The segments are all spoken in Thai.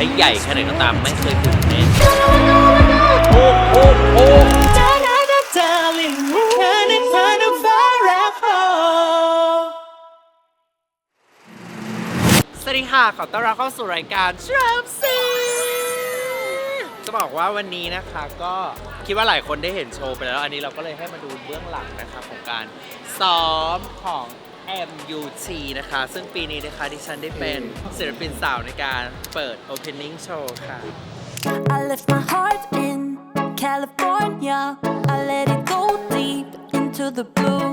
ให้ใหญ่แค่ไหนก็ตามไม่เคยตื่นเต้นโอ้โอ้โอ้ สวัสดีค่ะ ขอต้อนรับเข้าสู่รายการทรัมซีจะบอกว่าวันนี้นะคะก็คิดว่าหลายคนได้เห็นโชว์ไปแล้ว อันนี้เราก็เลยให้มาดูเบื้องหลังนะคะของการซ้อมของ MUT นะคะ ซึ่งปีนี้นะคะดิฉันได้เป็นศิลปินสาวในการเปิด Opening Show ค่ะ I left my heart in California. I let it go deep into the blue.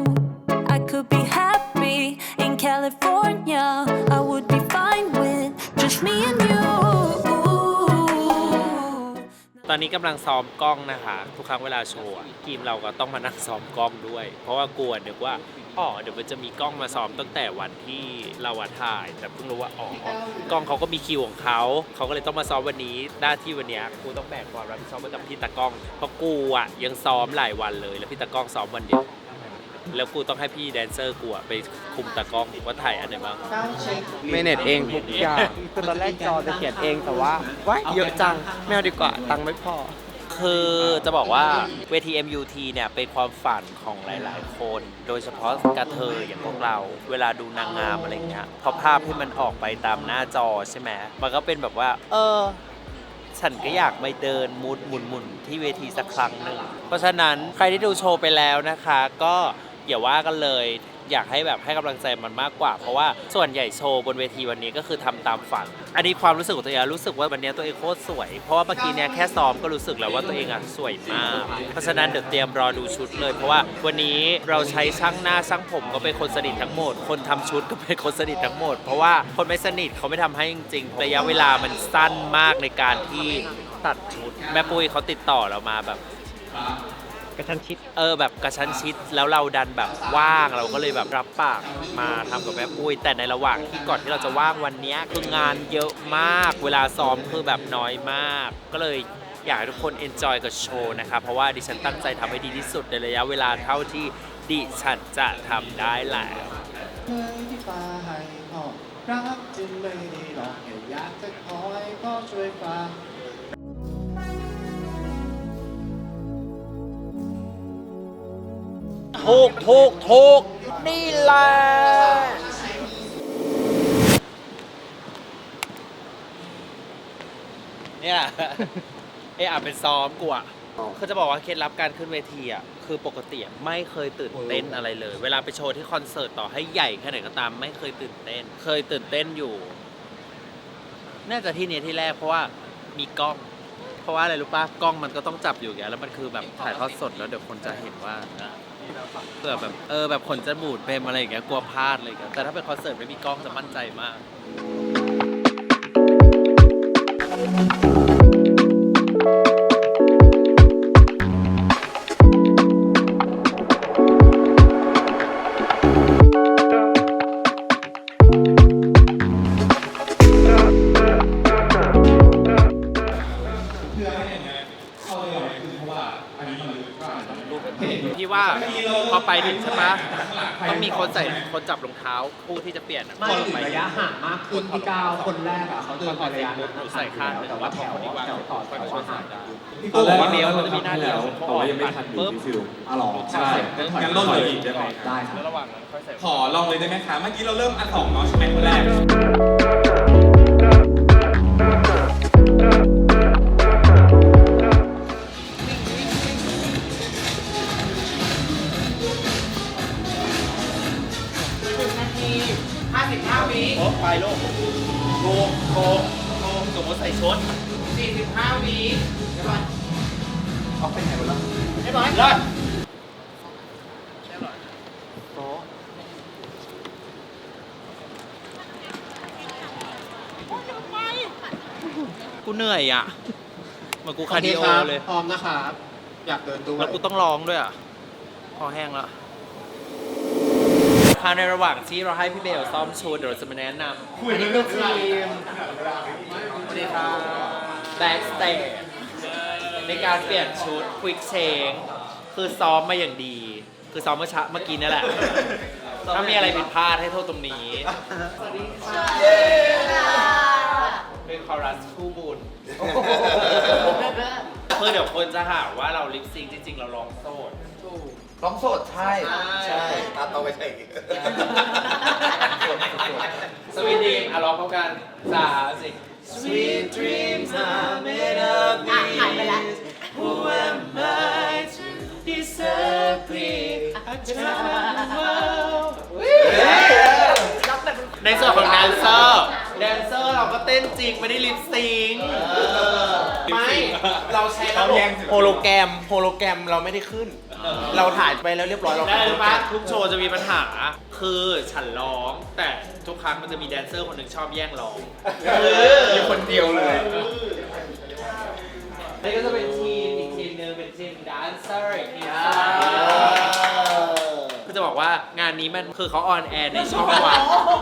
I could be happy in California. I would be fine with just me and you. ตอนนี้กำลังซ้อมกล้องนะคะ ทุกครั้งเวลาโชว์อะทีมเราก็ต้องมานั่งซ้อมกล้องด้วย เพราะว่ากลัวนึกว่า อ๋อเดี๋ยวมันจะมีกล้องมาซ้อมตั้งแต่วันที่เราอะถ่าย แต่เพิ่งรู้ว่าอ๋อกล้องเขาก็มีคิวของเขาเขาก็เลยต้องมาซ้อมวันนี้หน้าที่วันเนี้ยกูต้องแบกความรับผิดชอบไว้กับพี่ตากล้องเพราะกูอะยังซ้อมหลายวันเลย แล้วพี่ตากล้องซ้อมวันเดียวแล้วกูต้องให้พี่แดนเซอร์กูอะไปคุมตากล้องว่าถ่ายอันไหนบ้างเมเนจเองทุกอย่างคือตอนแรกจอจะเขียนเองแต่ว่าว้ายเยอะจังไม่เอาดีกว่าตังค์ไม่พอ คือจะบอกว่าเวที MUT เนี่ยเป็นความฝันของหลาย ๆ คน โดยเฉพาะกระเทยอย่างพวกเรา เวลาดูนางงามอะไรเงี้ยพอภาพที่มันออกไปตามหน้าจอใช่ไหมมันก็เป็นแบบว่า เออ ฉันก็อยากไปเดินมุดหมุนหมุนที่เวทีสักครั้งหนึ่งเพราะฉะนั้นใครที่ดูโชว์ไปแล้วนะคะ ก็อย่าว่ากันเลย อยากให้แบบให้กำลังใจมันมากกว่า เพราะว่าส่วนใหญ่โชว์บนเวทีวันนี้ก็คือทำตามฝันอันนี้ความรู้สึกของตัวเองรู้สึกว่าวันนี้ตัวเองโคตรสวย เพราะว่าเมื่อกี้เนี่ยแค่ซ้อมก็รู้สึกแล้วว่าตัวเองอะสวยมาก เพราะฉะนั้นเดี๋ยวเตรียมรอดูชุดเลย เพราะว่าวันนี้เราใช้ช่างหน้าช่างผมก็เป็นคนสนิททั้งหมด คนทำชุดก็เป็นคนสนิททั้งหมด เพราะว่าคนไม่สนิทเขาไม่ทำให้จริงๆระยะเวลามันสั้นมากในการที่ตัดชุด แม่ปุ้ยเขาติดต่อเรามาแบบ กระชั้นชิด เออแบบกระชั้นชิดแล้วเราดันแบบว่างเราก็เลยแบบรับปากมาทำกับแม่ปุ้ย แต่ในระหว่างที่ก่อนที่เราจะว่างวันเนี้ยคืองานเยอะมากเวลาซ้อมคือแบบน้อยมาก ก็เลยอยากให้ทุกคนเอนจอยกับโชว์นะครับเพราะว่าดิฉันตั้งใจทำให้ดีที่สุดในระยะเวลาเท่าที่ดิฉันจะทำได้แหละ เคยที่ฟ้าให้ออกรักจึงไม่ได้หรอกแค่อยากจะคอยก็ช่วยฟัง ถูกถูกถูกนี่แหละเนี่ยเอะอะเป็นซ้อมกูอะคือจะบอกว่าเคล็ดลับการขึ้นเวทีอะคือปกติไม่เคยตื่นเต้นอะไรเลย เวลาไปโชว์ที่คอนเสิร์ตต่อให้ใหญ่แค่ไหนก็ตามไม่เคยตื่นเต้น เคยตื่นเต้นอยู่ น่าจะที่นี้ที่แรกเพราะว่ามีกล้อง เพราะว่าอะไรรู้ป่ะกล้องมันก็ต้องจับอยู่อย่างเงี้ยแล้วมันคือแบบถ่ายทอดสดแล้วเดี๋ยวคนจะเห็นว่า เผื่อแบบเออแบบขนจะบูดเป็นอะไรอย่างเงี้ยกลัวพลาดอะไรอย่างเงี้ยแต่ถ้าเป็นคอนเสิร์ตไม่มีกล้องจะมั่นใจมาก ถึงใช่ปะต้องมีคนใส่คนจับรองเท้าผู้ที่จะเปลี่ยนอะไม่คนถึงไประยะห่างมากขึ้นที่ก้าวคนแรกอะเขาเดินพอระยะนั้นหนูใส่ข้างหนึ่งแต่ว่าแถวคนที่วางแถวต่อไปแถไปวช่วยห่าใส่งได้พี่ตอนแรกว่าเมลมันจะมีหน้าเดียวแต่ว่ายังไม่ทันอยู่ที่ฟิลอ๋อเหรอใช่งั้นลดเลยอีกได้ไหมได้ครัแล้บวระหว่างนั้นค่อยใส่ ขอลองเลยได้ไหมคะเมื่อกี้เราเริ่มอันสองเนาะใช่ไหมคนแรก โกโกสมมติใส่ชุด45วิเรียบร้อยเอาไปไหนวะล่ะเรียบร้อยเลิศกูเหนื่อยอะเหมือนกูคาร์ดิโอเลย พร้อมนะครับ อยากเดินด้วย แล้วกูต้องร้องด้วยอะ พอแห้งแล้ว ในระหว่างที่เราให้พี่เบลซ้อมโชว์เดี๋ยวเราจะมาแนะนำอันนี้คือทีมสวัสดีครับแบ็กสเตจในการเปลี่ยนชุดควิกเชงคือซ้อมมาอย่างดี คือซ้อมเมื่อเช้าเมื่อกี้นี่แหละ ถ้ามีอะไรผิดพลาดให้โทษตรงนี้สวัสดีค่ะเป็นคอรัสคู่บุคือเดี๋ยวคนจะหาว่าเราลิปซิงค์จริง ๆ เราร้องโสด ร้องสดใช่ ใช่ตามต้องไปใช่สวีดีอะร้องพร้อมกันสามสิ Sweet dreams are made of อะหายไปแล้ว Who am I to disagree I try the world ในส่วนของแดนเซอร์แดนเซอร์เราก็เต้นจริงไม่ได้ลิปซิงค์ไม่ เราใช้ระบบ โฮโลแกรมโฮโลแกรมเราไม่ได้ขึ้น เราถ่ายไปแล้วเรียบร้อยเราได้รู้ปะทุกโชว์จะมีปัญหา คือฉันร้อง แต่ทุกครั้งมันจะมีแดนเซอร์คนหนึ่งชอบแย่งร้องมีคนเดียวเลยนี่ก็จะเป็นทีมอีกทีมหนึงเป็นทีมแดนเซอร์อีกทีมก็จะบอก ว่างานนี้มันคือเขาออนแอร์ในช่องวัน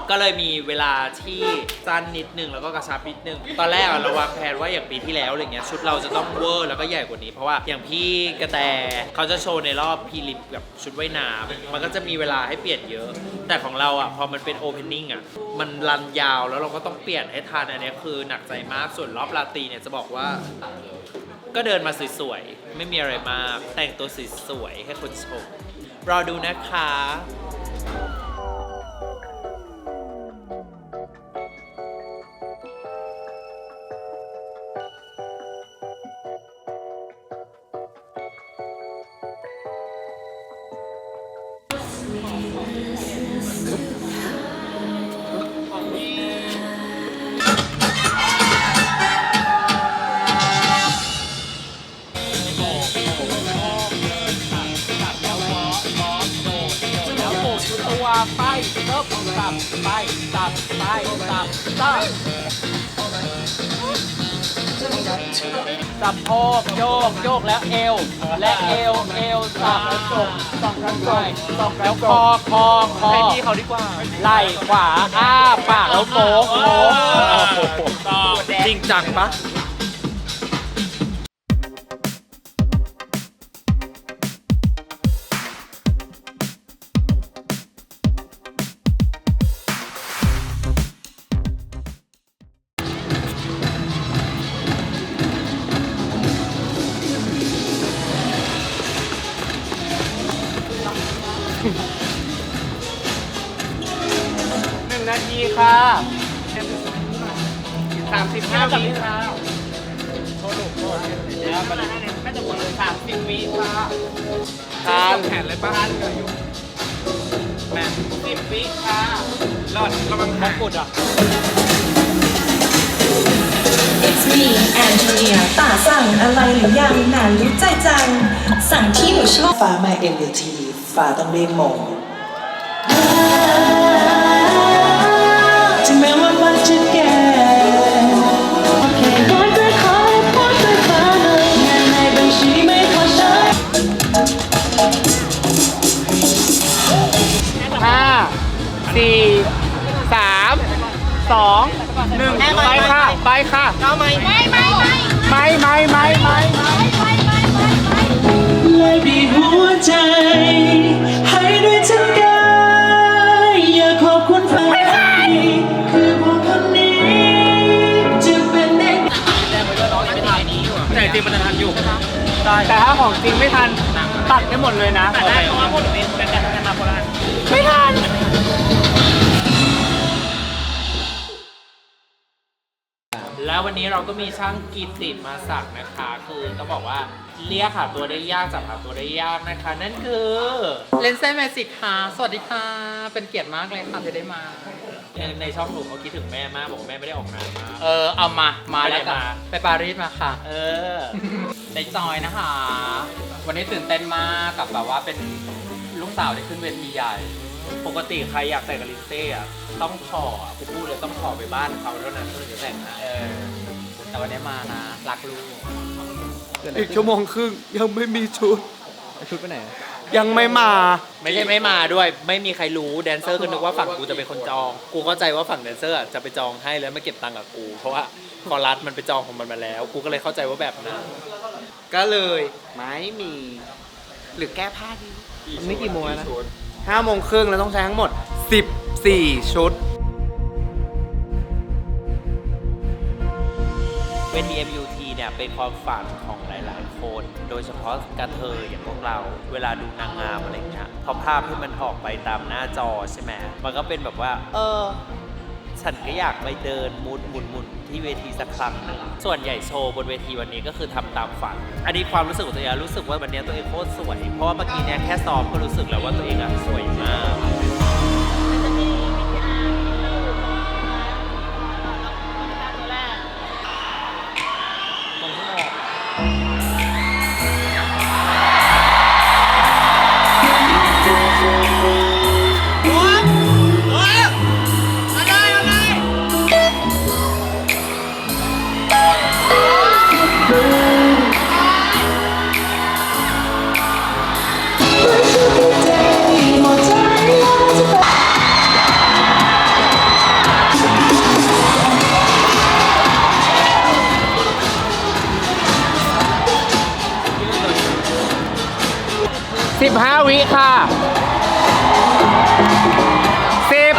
ก็เลยมีเวลาที่สั้นนิดนึงแล้วก็กระชับนิดนึง ตอนแรกอะเราวางแผนว่าอย่างปีที่แล้วอะไรเงี้ยชุดเราจะต้องเวอร์แล้วก็ใหญ่กว่านี้เพราะว่าอย่างพี่กระแตเขาจะโชว์ในรอบพรีลิปกับชุดว่ายน้ำมันก็จะมีเวลาให้เปลี่ยนเยอะ แต่ของเราอะพอมันเป็นโอเพนนิ่งอะมันรันยาวแล้วเราก็ต้องเปลี่ยนให้ทันอันเนี้ยคือหนักใจมากส่วนรอบลาตรีเนี่ยจะบอกว่าก็เดินมาสวยๆ ไม่มีอะไรมาก แต่งตัวสวยๆ ให้คนชม รอดูนะคะ ตัวไปเริ่มสับไปสับไปสับสับสับโพกโยกโยกแล้วเอว และเอวเอวสับจบสองครั้งจบสองแล้วคอคอคอให้พี่เขาดีกว่าไหล่ขวาอ้าปากแล้วโมกโมกจริงจังปะ หนึ่งนาทีค่ะสามสิบห้าวิค่ะโทษลูกโทษแล้วมันน่าจะหมดสามสิบวิค่ะทานแขนเลยป่ะทานเลยอยู่แม่สิบวิค่ะรอดระวังมงกุฎอะ It's me Antonia ป่าสั่งอะไรหรือยังนานรู้ใจจัง สั่งที่หนูชอบฟ้ามา MUT ฟ้าต้องเรียกโมถึง ห้พูดด้วยฟ้าหน่อยงานในบัญชีไม่พอใช้ห้าสี่สามสองหนึ่งไปค่ะ ไปค่ะ เอาไหมไม่ไม่ไม่ไม่ไม่ไม่ไม่เลยบีบหัวใจ ให้ด้วยทั้งก แต่ถ้าของจริงไม่ทันตัดได้หมดเลยนะ แต่ได้เพราะว่าพวกหนูเป็นกันกันมาโบราณไม่ทัน ววันนี้เราก็มีช่างกิตติมาสักนะคะ คือต้องบอกว่าเรียกหาตัวได้ยากจับหาตัวได้ยากนะคะ นั่นคือเลนเซ่แมจิกค่ะสวัสดีค่ะ เป็นเกียรติมากเลยค่ะที่ได้มา ในช่องหนูเขาคิดถึงแม่มากบอกว่าแม่ไม่ได้ออกงานมา เออเอามามาแล้วไปไหนกันมาไปปารีสมาค่ะ เออในจอยนะคะ วันนี้ตื่นเต้นมากกับแบบว่าเป็นลูกสาวที่ขึ้นเวทีใหญ่ ปกติใครอยากแต่งกับลิซเซ่อะต้องขออะกูพูดเลยต้องขอไปบ้านเขาเท่านั้นถึงจะแต่งให้เออแต่วันนี้มานะรักลูกอีกชั่วโมงครึ่งยังไม่มีชุด ชุดไปไหน ยังไม่มา ไม่ใช่ไม่มาด้วย ไม่มีใครรู้แดนเซอร์ก็นึกว่าฝั่งกูจะเป็นคนจอง กูเข้าใจว่าฝั่งแดนเซอร์อะจะไปจองให้แล้วมาเก็บตังค์กับกู เพราะว่าคอรัสมันไปจองของมันมาแล้ว กูก็เลยเข้าใจว่าแบบนั้นก็เลยไม่มี หรือแก้ผ้าดีมันไม่กี่โมงแล้วนะ ห้าโมงครึ่งแล้วต้องใช้ทั้งหมด 14 ชุด เวที MUT เนี่ยเป็นความฝันของหลาย ๆ คน โดยเฉพาะกระเทยอย่างพวกเรา เวลาดูนางงามอะไรเงี้ยพอภาพที่มันออกไปตามหน้าจอใช่ไหมมันก็เป็นแบบว่า เออ ฉันก็อยากไปเดินมุดหมุนหมุนที่เวทีสักครั้งหนึ่งส่วนใหญ่โชว์บนเวทีวันนี้ก็คือทำตามฝัน อันนี้ความรู้สึกของตัวเองรู้สึกว่าวันนี้ตัวเองโคตรสวย เพราะว่าเมื่อกี้เนี่ยแค่ซ้อมก็รู้สึกแล้วว่าตัวเองอะสวยมาก สิบห้าวิค่ะสิบ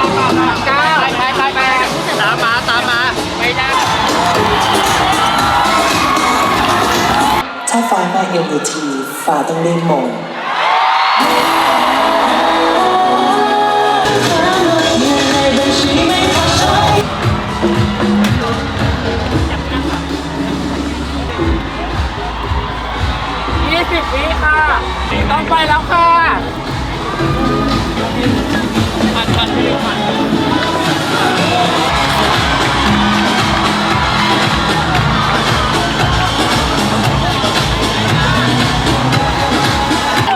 เก้าแปดแปดตามมาตามมา ไม่ได้ ถ้าฟ้ามา MUT ฟ้าต้องได้มงยี่สิบวิค่ะ ต้องไปแล้วค่ะ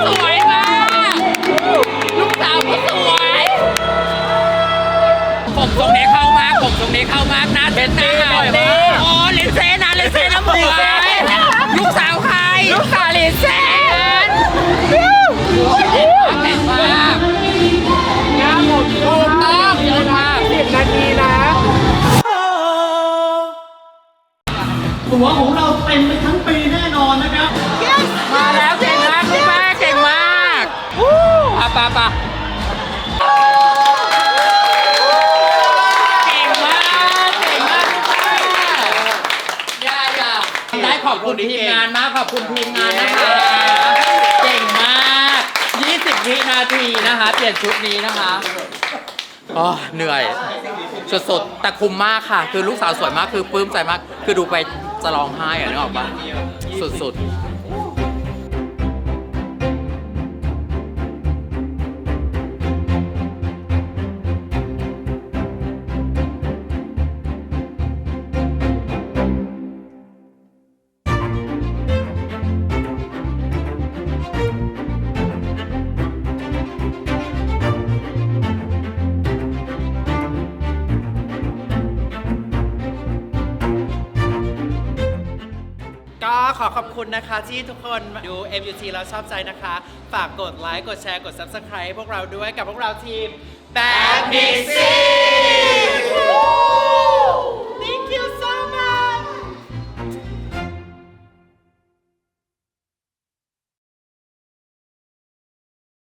สวยมากลูกสาวก็สวยผมตรงนี้เข้ามากผมตรงนี้เข้ามากนะเป็นหน้าหาวมากโอ้ลินเซ่นะลินเซ่นะหมวยลูกสาวใคร ลูกสาวลินเซ่ หัวของเราเต็มไปทั้งปีแน่นอนนะครับ มาแล้วเก่งมากคุณแม่เก่งมากวู้อะปะปะเก่งมากเก่งมากคุณแม่อย่าอย่าได้ขอบคุณทีมงานมากขอบคุณทีมงานนะคะ เก่งมาก 20 วินาทีนะคะ เปลี่ยนชุดนี้นะคะอ๋อเหนื่อย สุดๆแต่คุ้มมากค่ะ คือลูกสาวสวยมากคือปลื้มใจมาก คือดูไป จะร้องไห้อะนึกออกปะสุดๆ ขอขอบคุณนะคะที่ทุกคนดู MUT แล้วชอบใจนะคะ ฝากกดไลค์ กดแชร์ กด Subscribe พวกเราด้วยกับพวกเราทีม Bad Mixing